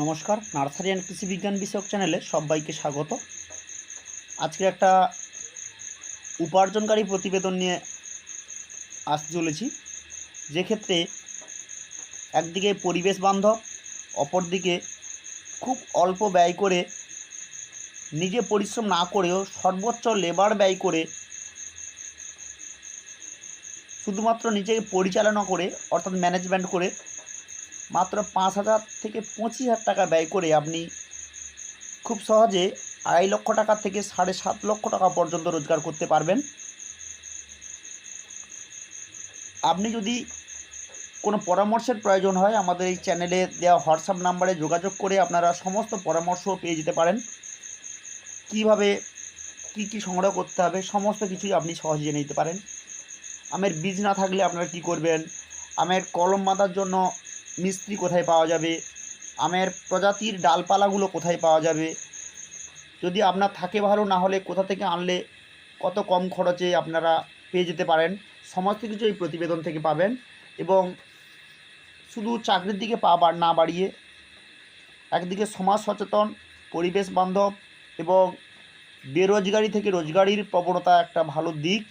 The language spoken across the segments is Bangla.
নমস্কার, নার্সারি অ্যান্ড কৃষি বিজ্ঞান বিষয়ক চ্যানেলে সবাইকে স্বাগত। আজকে একটা উপার্জনকারী প্রতিবেদন নিয়ে আসতে চলেছি। যে ক্ষেত্রে একদিকে পরিবেশ বান্ধব, অপরদিকে খুব অল্প ব্যয় করে নিজে পরিশ্রম না করেও সর্বোচ্চ লেবার ব্যয় করে শুধুমাত্র নিজেকে পরিচালনা করে, অর্থাৎ ম্যানেজমেন্ট করে মাত্র পাঁচ হাজার থেকে পঁচিশ হাজার টাকা ব্যয় করে আপনি খুব সহজে আড়াই লক্ষ টাকা থেকে সাড়ে সাত লক্ষ টাকা পর্যন্ত রোজগার করতে পারবেন। আপনি যদি কোনো পরামর্শের প্রয়োজন হয়, আমাদের এই চ্যানেলে দেওয়া হোয়াটসঅ্যাপ নাম্বারে যোগাযোগ করে আপনারা সমস্ত পরামর্শ পেয়ে যেতে পারেন। কীভাবে কি কি সংগ্রহ করতে হবে, সমস্ত কিছুই আপনি সহজে জেনে নিতে পারেন। আমের বীজ না থাকলে আপনারা কি করবেন? আমের কলম বাঁধার জন্য মিস্ত্রি কোথায় পাওয়া যাবে? আমের প্রজাতির ডালপালাগুলো কোথায় পাওয়া যাবে? যদি আপনার থাকে ভালো, না হলে কোথা থেকে আনলে কত কম খরচে আপনারা পেয়ে যেতে পারেন? সমস্ত কিছু এই প্রতিবেদন থেকে পাবেন এবং শুধু চাকরির দিকে পা না বাড়িয়ে একদিকে সমাজ সচেতন, পরিবেশ বান্ধব এবং বেরোজগারি থেকে রোজগারির প্রবণতা একটা ভালো দিক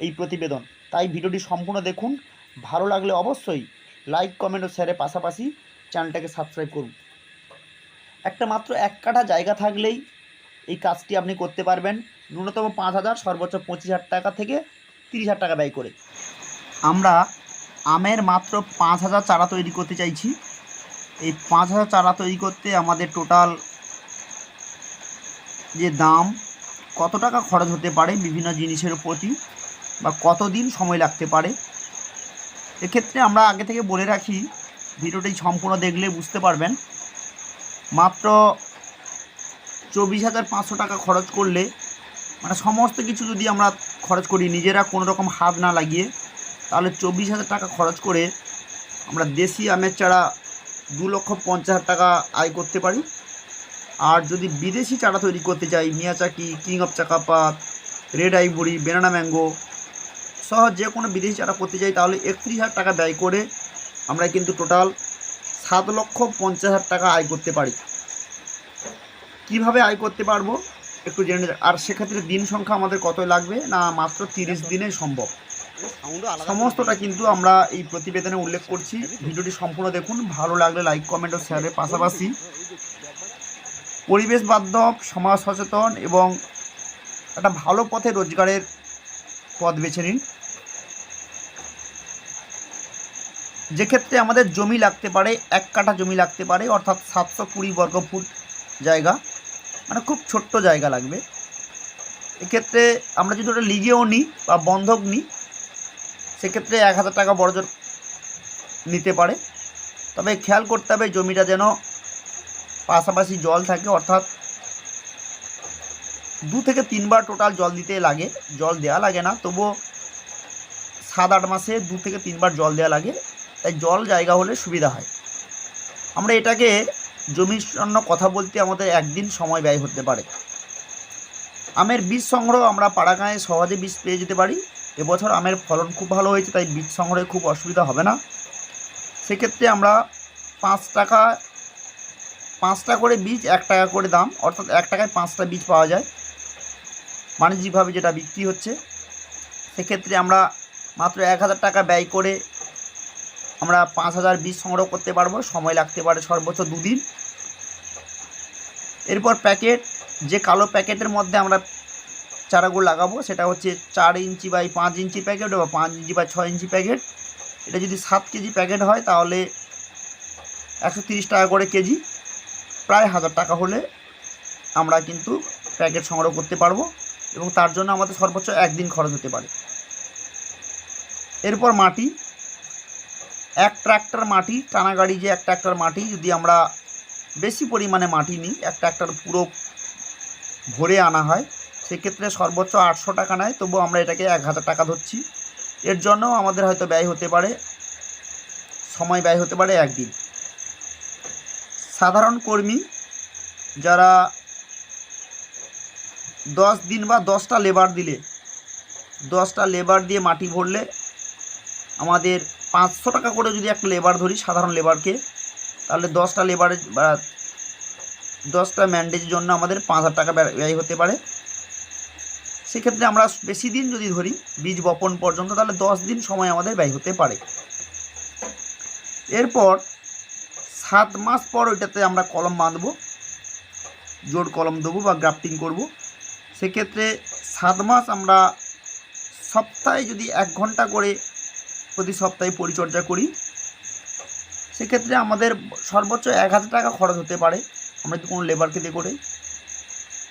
এই প্রতিবেদন। তাই ভিডিওটি সম্পূর্ণ দেখুন। ভালো লাগলে অবশ্যই লাইক কমেন্ট ও শেয়ারের পাশাপাশি চ্যানেলটাকে সাবস্ক্রাইব করুন। একটা মাত্র এক কাঠা জায়গা থাকলেই এই কাজটি আপনি করতে পারবেন। ন্যূনতম পাঁচ হাজার, সর্বোচ্চ পঁচিশ হাজার টাকা থেকে তিরিশ হাজার টাকা ব্যয় করে। আমরা আমের মাত্র পাঁচ হাজার চারা তৈরি করতে চাইছি। এই পাঁচ হাজার চারা তৈরি করতে আমাদের টোটাল যে দাম, কত টাকা খরচ হতে পারে বিভিন্ন জিনিসের প্রতি বা কতদিন সময় লাগতে পারে এক্ষেত্রে আমরা আগে থেকে বলে রাখি, ভিডিওটি সম্পূর্ণ দেখলে বুঝতে পারবেন। মাত্র চব্বিশ হাজার পাঁচশো টাকা খরচ করলে মানে সমস্ত কিছু যদি আমরা খরচ করি, নিজেরা কোনো রকম হাত না লাগিয়ে, তাহলে চব্বিশ হাজার টাকা খরচ করে আমরা দেশি আমের চারা দু লক্ষ পঞ্চাশ হাজার টাকা আয় করতে পারি। আর যদি বিদেশি চারা তৈরি করতে চাই, Miyazaki, king of Chakkapat, red ivory, banana mango সহ যে কোনো বিদেশি চারা করতে চাই তাহলে একত্রিশ হাজার টাকা ব্যয় করে আমরা কিন্তু টোটাল সাত লক্ষ পঞ্চাশ হাজার টাকা আয় করতে পারি। কীভাবে আয় করতে পারব? একটু জেনে আর সেক্ষেত্রে দিন সংখ্যা আমাদের কত লাগবে? না, মাত্র তিরিশ দিনে সম্ভব। সমস্তটা কিন্তু আমরা এই প্রতিবেদনে উল্লেখ করছি। ভিডিওটি সম্পূর্ণ দেখুন। ভালো লাগলে লাইক কমেন্ট ও শেয়ারের পাশাপাশি। পরিবেশ বান্ধব, সমাজ সচেতন এবং একটা ভালো পথে রোজগারের পথ বেছে নিন। যে ক্ষেত্রে আমাদের জমি লাগতে পারে, এক কাঠা জমি লাগতে পারে, অর্থাৎ সাতশো কুড়ি বর্গ ফুট জায়গা মানে খুব ছোট্ট জায়গা লাগবে। এক্ষেত্রে আমরা যদি ওটা লিগেও নিই বা বন্ধক নিই, সেক্ষেত্রে এক হাজার টাকা বড়জোর নিতে পারে। তবে খেয়াল করতে হবে জমিটা যেন পাশাপাশি জল থাকে, অর্থাৎ দু থেকে তিনবার টোটাল জল দিতে লাগে, জল দেওয়া লাগে না, তবুও সাত আট মাসে দু থেকে তিনবার জল দেওয়া লাগে। তাই জল জায়গা হলে সুবিধা হয়। আমরা এটাকে জমির জন্য কথা বলতে আমাদের একদিন সময় ব্যয় হতে পারে। আমের বীজ সংগ্রহ আমরা পাড়াগাঁয়ে সহজে বীজ পেয়ে যেতে পারি। এবছর আমের ফলন খুব ভালো হয়েছে, তাই বীজ সংগ্রহে খুব অসুবিধা হবে না। সেক্ষেত্রে আমরা পাঁচ টাকা পাঁচটা করে বীজ, এক টাকা করে দাম, অর্থাৎ এক টাকায় পাঁচটা বীজ পাওয়া যায়। বাণিজ্যিকভাবে যেটা বিক্রি হচ্ছে, সেক্ষেত্রে আমরা মাত্র এক হাজার টাকা ব্যয় করে আমরা পাঁচ হাজার বীজ সংগ্রহ করতে পারব, সময় লাগতে পারে সর্বোচ্চ দুদিন। এরপর প্যাকেট, যে কালো প্যাকেটের মধ্যে আমরা চারাগুলো লাগাবো, সেটা হচ্ছে চার ইঞ্চি বাই পাঁচ ইঞ্চি প্যাকেট বা পাঁচ ইঞ্চি বা ছয় ইঞ্চি প্যাকেট। এটা যদি সাত কেজি প্যাকেট হয়, তাহলে একশো টাকা করে কেজি। প্রায় হাজার টাকা হলে আমরা কিন্তু প্যাকেট সংগ্রহ করতে পারব এবং তার জন্য আমাদের সর্বোচ্চ একদিন খরচ হতে পারে। এরপর মাটি এক ট্র্যাক্টর মাটি টানা গাড়ি যে এক ট্র্যাক্টর মাটি, যদি আমরা বেশি পরিমাণে মাটি নিই, এক ট্রাক্টর পুরো ভরে আনা হয়, সেক্ষেত্রে সর্বোচ্চ আটশো টাকা নেয় তবু আমরা এটাকে এক হাজার টাকা ধরছি। এর জন্য আমাদের হয়তো ব্যয় হতে পারে, সময় ব্যয় হতে পারে একদিন। সাধারণ কর্মী যারা দশ দিন বা দশটা লেবার দিলে, দশটা লেবার দিয়ে মাটি ভরলে, আমাদের পাঁচশো টাকা করে যদি একটা লেবার ধরি, সাধারণ লেবারকে তাহলে দশটা লেবারের বা দশটা ম্যান্ডেজের জন্য আমাদের পাঁচ হাজার টাকা ব্যয়- হতে পারে। সেক্ষেত্রে আমরা বেশি দিন যদি ধরি, বীজ বপন পর্যন্ত, তাহলে দশ দিন সময় আমাদের ব্যয় হতে পারে। এরপর সাত মাস পর ওইটাতে আমরা কলম বাঁধবো, জোর কলম দেবো বা গ্রাফটিং করব। সেক্ষেত্রে সাত মাস আমরা সপ্তাহে যদি এক ঘণ্টা করে প্রতি সপ্তাহে পরিচর্যা করি। সেক্ষেত্রে আমাদের সর্বোচ্চ এক হাজার টাকা খরচ হতে পারে। আমরা যদি কোনো লেবারকে দিয়ে করে।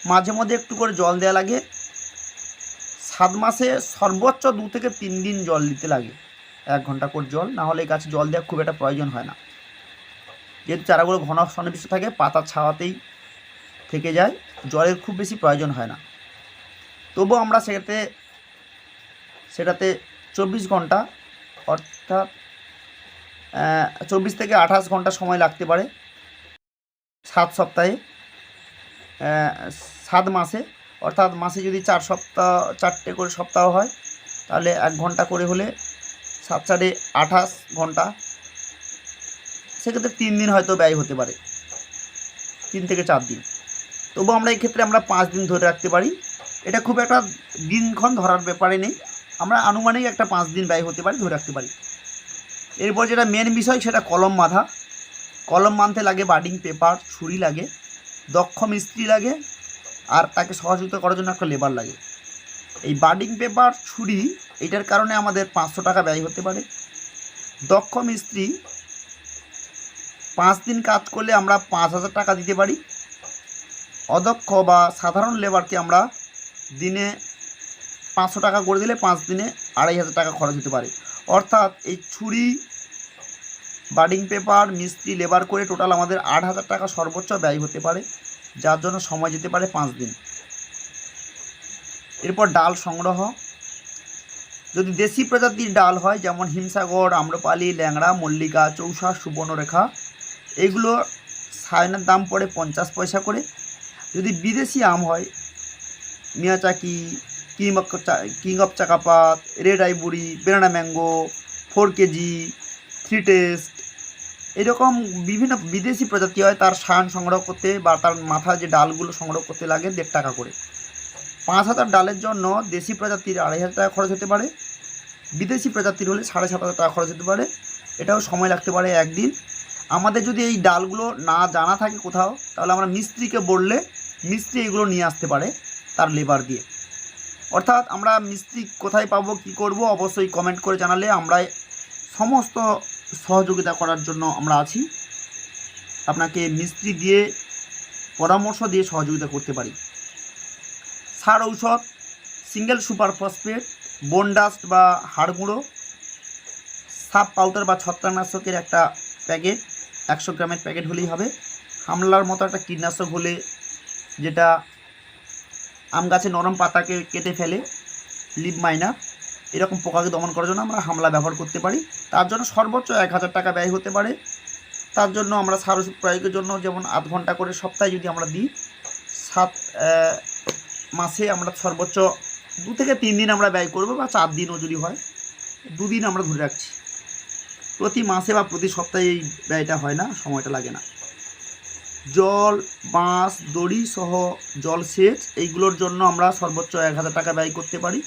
মাঝে মধ্যে একটু করে জল দেওয়া লাগে। সাত মাসে সর্বোচ্চ দু থেকে তিন দিন জল দিতে লাগে। এক ঘণ্টা করে জল, না হলে গাছে জল দেওয়া খুব একটা প্রয়োজন হয় না। যেহেতু চারাগুলো ঘন সন্নিবিষ্ট থাকে পাতার ছাওয়াতেই থেকে যায়। জলের খুব বেশি প্রয়োজন হয় না। তবুও আমরা সেটাতে সেটাতে চব্বিশ ঘণ্টা অর্থাৎ চব্বিশ থেকে আঠাশ ঘণ্টা সময় লাগতে পারে। সাত সপ্তাহে সাত মাসে। অর্থাৎ মাসে যদি চার সপ্তাহ, চারটে করে সপ্তাহ হয়, তাহলে এক ঘণ্টা করে হলে সাত চারে আঠাশ ঘণ্টা। সেক্ষেত্রে তিন দিন হয়তো ব্যয় হতে পারে। তিন থেকে চার দিন। তবু আমরা এই ক্ষেত্রে আমরা পাঁচ দিন ধরে রাখতে পারি। এটা খুব একটা দিনক্ষণ ধরার ব্যাপারে নেই। আমরা আনুমানিক একটা পাঁচ দিন ব্যয় হতে পারি, ধরে রাখতে পারি। এরপর যেটা মেন বিষয়, সেটা কলম বাঁধা। কলম বাঁধতে লাগে বার্ডিং পেপার, ছুরি লাগে, দক্ষ মিস্ত্রি লাগে, আর তাকে সহযোগিতা করার জন্য একটা লেবার লাগে। এই বার্ডিং পেপার, ছুরি, এটার কারণে আমাদের পাঁচশো টাকা ব্যয় হতে পারে। দক্ষ মিস্ত্রি, পাঁচ দিন কাজ করলে আমরা পাঁচ হাজার টাকা দিতে পারি। অদক্ষ বা সাধারণ লেবারকে আমরা দিনে পাঁচশো টাকা করে দিলে পাঁচ দিনে আড়াই হাজার টাকা খরচ হতে পারে। অর্থাৎ এই ছুরি, বার্ডিং পেপার, মিস্ত্রি, লেবার করে টোটাল আমাদের আট হাজার টাকা সর্বোচ্চ ব্যয় হতে পারে, যার জন্য সময় যেতে পারে পাঁচ দিন। এরপর ডাল সংগ্রহ। যদি দেশি প্রজাতির ডাল হয়, যেমন হিমসাগর, আম্রপালি, ল্যাংড়া, মল্লিকা, চৌষা, সুবর্ণরেখা, এগুলো সায়নের দাম পড়ে পঞ্চাশ পয়সা করে। যদি বিদেশি আম হয়, Miyazaki king of king of Chakkapat red আইবুড়ি banana mango four K G three taste এরকম বিভিন্ন বিদেশি প্রজাতি হয়, তার সায়ন সংগ্রহ করতে বা তার মাথার যে ডালগুলো সংগ্রহ করতে লাগে দেড় টাকা করে। পাঁচ হাজার ডালের জন্য দেশি প্রজাতির আড়াই হাজার টাকা খরচ হতে পারে। বিদেশি প্রজাতির হলে সাড়ে সাত হাজার টাকা খরচ হতে পারে। এটাও সময় লাগতে পারে একদিন। আমাদের যদি এই ডালগুলো না জানা থাকে কোথাও, তাহলে আমরা মিস্ত্রিকে বললে মিস্ত্রি এগুলো নিয়ে আসতে পারে তার লেবার দিয়ে। অর্থাৎ আমরা মিস্ত্রি কোথায় পাবো, কি করব, অবশ্যই কমেন্ট করে জানালে আমরা সমস্ত সহযোগিতা করার জন্য আমরা আছি। আপনাকে মিস্ত্রি দিয়ে, পরামর্শ দিয়ে সহযোগিতা করতে পারি। সার ঔষধ সিঙ্গেল সুপার ফসফেট বনডাস্ট বা হাড়গুঁড়ো সাপ পাউডার বা ছত্রাকনাশকের একটা প্যাকেট একশো গ্রামের প্যাকেট হলেই হবে। হামলার মতো একটা কীটনাশক হলে যেটা আম গাছে নরম পাতাকে কেটে ফেলে লিভ মাইনার এরকম পোকাকে দমন করার জন্য আমরা হামলা ব্যবহার করতে পারি। তার জন্য সর্বোচ্চ এক হাজার টাকা ব্যয় হতে পারে। তার জন্য আমরা সার ওষুধ প্রয়োগের জন্য যেমন আধ ঘণ্টা করে সপ্তাহে যদি আমরা দিই, সাত মাসে আমরা সর্বোচ্চ দু থেকে তিন দিন আমরা ব্যয় করব বা চার দিনও যদি হয়, দুদিন আমরা ধরে রাখছি। প্রতি মাসে বা প্রতি সপ্তাহে এই ব্যয়টা হয় না, সময়টা লাগে না। জল, বাঁশ, দড়ি সহ জল সেচ, এইগুলোর জন্য আমরা সর্বোচ্চ এক হাজার টাকা ব্যয় করতে পারি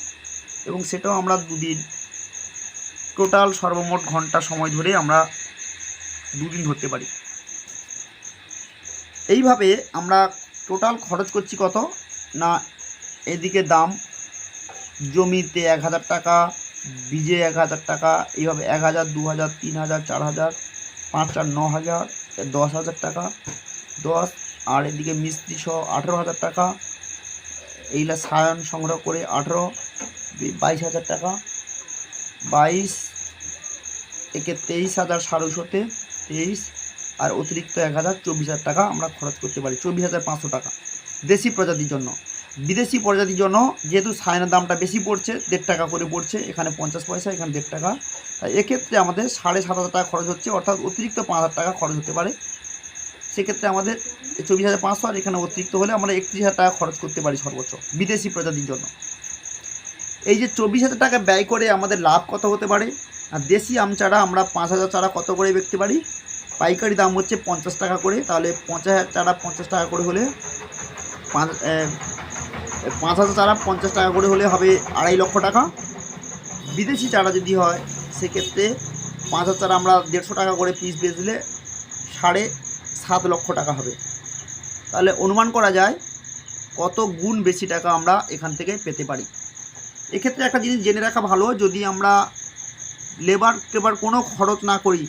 এবং সেটাও আমরা দুদিন, টোটাল সর্বমোট ঘণ্টা সময় ধরে আমরা দুদিন ধরতে পারি। এইভাবে আমরা টোটাল খরচ করছি কত? না, এদিকে দাম, জমিতে এক হাজার টাকা, বীজে এক হাজার টাকা, এইভাবে এক হাজার, দু হাজার, তিন হাজার, চার হাজার, পাঁচ চার ন হাজার, দশ হাজার টাকা দশ, আর এদিকে মিস্ত্রি সহ আঠেরো হাজার টাকা। এইগুলা সায়ন সংগ্রহ করে আঠেরো বাইশ হাজার টাকা। বাইশ, একে তেইশ হাজার সাড়েশোতে তেইশ, আর অতিরিক্ত এক হাজার চব্বিশ হাজার টাকা আমরা খরচ করতে পারি, চব্বিশ হাজার পাঁচশো টাকা। দেশি প্রজাতির জন্য। বিদেশি প্রজাতির জন্য যেহেতু সায়নের দামটা বেশি পড়ছে, দেড় টাকা করে পড়ছে, এখানে পঞ্চাশ পয়সা, এখানে দেড় টাকা। তাই এক্ষেত্রে আমাদের সাড়ে সাত হাজার টাকা খরচ হচ্ছে, অর্থাৎ অতিরিক্ত পাঁচ হাজার টাকা খরচ হতে পারে। সেক্ষেত্রে আমাদের চব্বিশ হাজার পাঁচশো আর এখানে অতিরিক্ত হলে আমরা একত্রিশ হাজার টাকা খরচ করতে পারি সর্বোচ্চ বিদেশি প্রজাতির জন্য। এই যে চব্বিশ হাজার টাকা ব্যয় করে আমাদের লাভ কত হতে পারে? আর দেশি আম চারা আমরা পাঁচ হাজার চারা কত করে বিকতে পারি? পাইকারি দাম হচ্ছে পঞ্চাশ টাকা করে, তাহলে পঞ্চাশ হাজার চারা পঞ্চাশ টাকা করে হলে পাঁচ পাঁচ হাজার চারা পঞ্চাশ টাকা করে হলে হবে আড়াই লক্ষ টাকা। বিদেশি চারা যদি হয়, সেক্ষেত্রে পাঁচ হাজার চারা আমরা দেড়শো টাকা করে পিস বেচলে সাড়ে সাত লক্ষ টাকা হবে। তাহলে অনুমান করা যায় কত গুণ বেশি টাকা আমরা এখান থেকে পেতে পারি। এক্ষেত্রে একটা জিনিস জেনে রাখা ভালো, যদি আমরা লেবার টেবার কোনো খরচ না করি,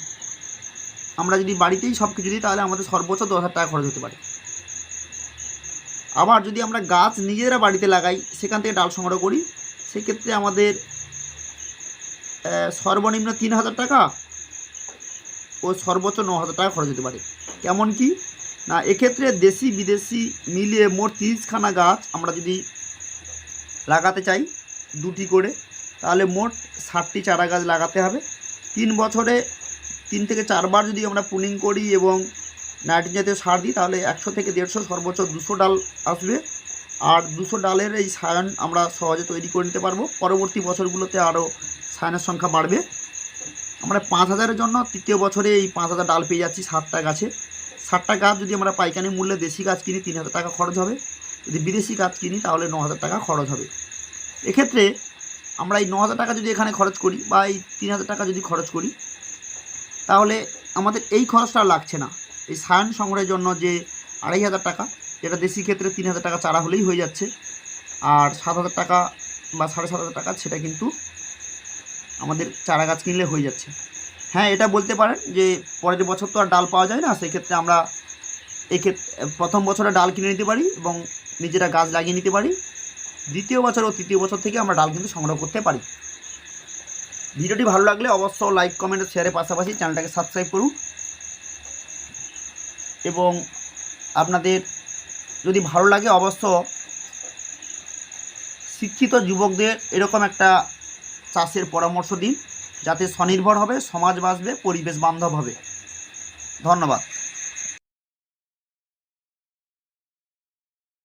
আমরা যদি বাড়িতেই সব কিছু দিই, তাহলে আমাদের সর্বোচ্চ দশ হাজার টাকা খরচ হতে পারে। আবার যদি আমরা গাছ নিজেরা বাড়িতে লাগাই, সেখান থেকে ডাল সংগ্রহ করি, সেক্ষেত্রে আমাদের সর্বনিম্ন তিন হাজার টাকা ও সর্বোচ্চ ন হাজার টাকা খরচ হতে পারে। কেমন কি? না, এক্ষেত্রে দেশি বিদেশি মিলিয়ে মোট তিরিশখানা গাছ আমরা যদি লাগাতে চাই দুটি করে, তাহলে মোট ষাটটি চারা গাছ লাগাতে হবে। তিন বছরে তিন থেকে চারবার যদি আমরা পুলিং করি এবং নাইট্রোজেন জাতীয় সার দিই, তাহলে একশো থেকে দেড়শো, সর্বোচ্চ দুশো ডাল আসবে। আর দুশো ডালের এই সায়ন আমরা সহজে তৈরি করে নিতে পারব। পরবর্তী বছরগুলোতে আরও সায়নের সংখ্যা বাড়বে। আমরা পাঁচ হাজারের জন্য তৃতীয় বছরে এই পাঁচ হাজার ডাল পেয়ে যাচ্ছি সাতটা গাছে। ষাটটা গাছ যদি আমরা পাইকারি মূল্যে দেশি গাছ কিনি, তিন হাজার টাকা খরচ হবে। যদি বিদেশি গাছ কিনি, তাহলে ন হাজার টাকা খরচ হবে। এক্ষেত্রে আমরা এই ন হাজার টাকা যদি এখানে খরচ করি বা এই তিন হাজার টাকা যদি খরচ করি, তাহলে আমাদের এই খরচটা লাগছে না। এই সায়ন সংগ্রহের জন্য যে আড়াই হাজার টাকা, যেটা দেশি ক্ষেত্রে তিন হাজার টাকা চারা হলেই হয়ে যাচ্ছে। আর সাত হাজার টাকা বা সাড়ে সাত হাজার টাকা, সেটা কিন্তু আমাদের চারা গাছ কিনলে হয়ে যাচ্ছে। হ্যাঁ এটা বলতে পারেন যে পরের বছর তো আর ডাল পাওয়া যায় না, সেক্ষেত্রে আমরা এক্ষেত্রে প্রথম বছরে ডাল কিনে নিতে পারি এবং নিজেরা গাছ লাগিয়ে নিতে পারি। দ্বিতীয় বছর ও তৃতীয় বছর থেকে আমরা ডাল কিন্তু সংগ্রহ করতে পারি। ভিডিওটি ভালো লাগলে অবশ্য লাইক, কমেন্ট, শেয়ারের পাশাপাশি চ্যানেলটাকে সাবস্ক্রাইব করুন। এবং আপনাদের যদি ভালো লাগে অবশ্য শিক্ষিত যুবকদের এরকম একটা চাষের পরামর্শ দিন। যাতে স্বনির্ভর হবে সমাজ বাঁচবে পরিবেশ বান্ধব হবে। ধন্যবাদ।